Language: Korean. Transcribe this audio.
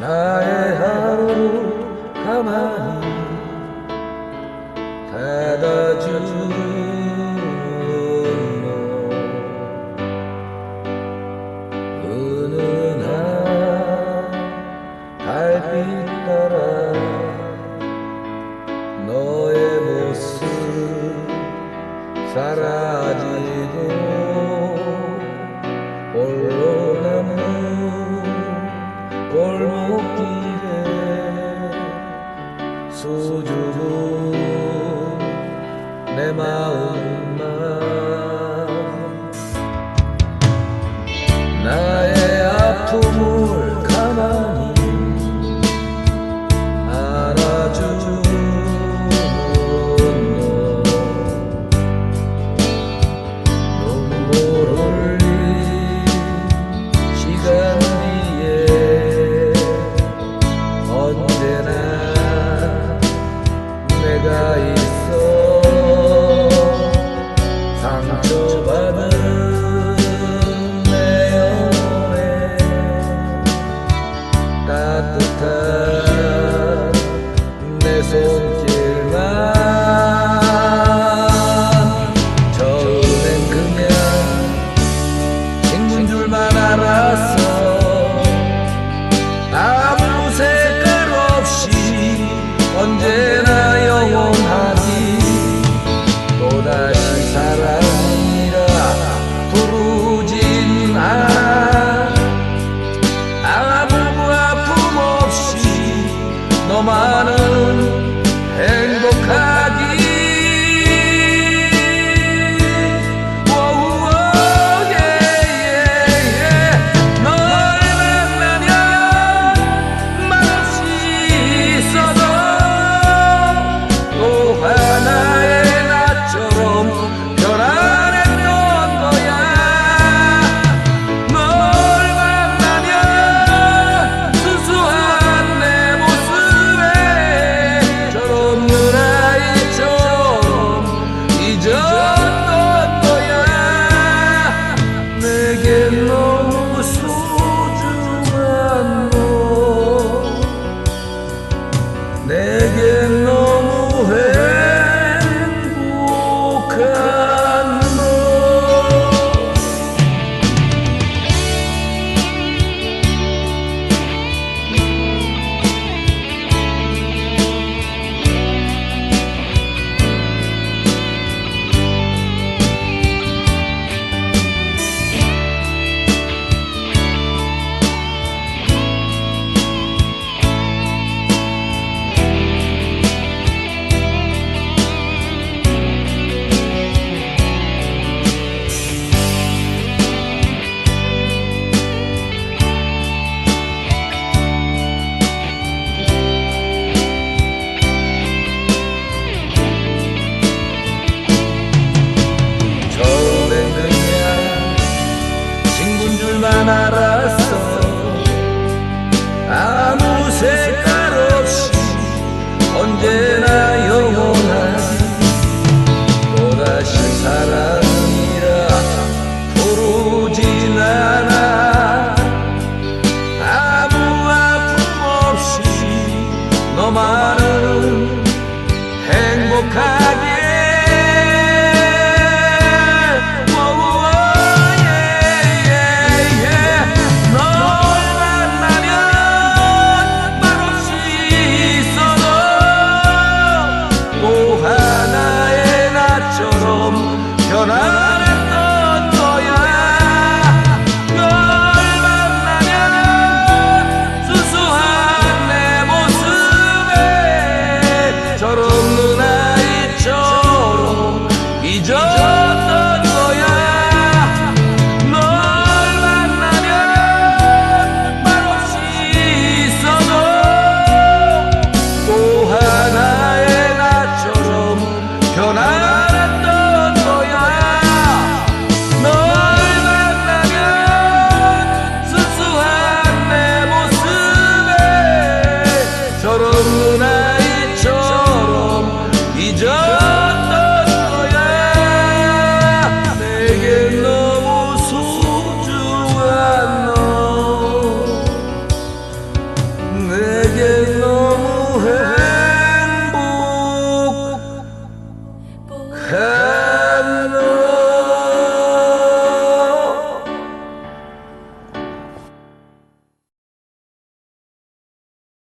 나의 하루 가만히 닫아주는 너. 은은한 달빛 따라 너의 모습 사라지고 내 마음 줄만 알았어 아무 색깔 없이 언제나 영원하니 또다시 사랑이라 부르진 않아. 아무 아픔 없이 너만은 줄만 알았어. 아무 색깔 없이 언제나 영원한 또다시 사랑이라 부르진 않아. 아무 아픔 없이 너만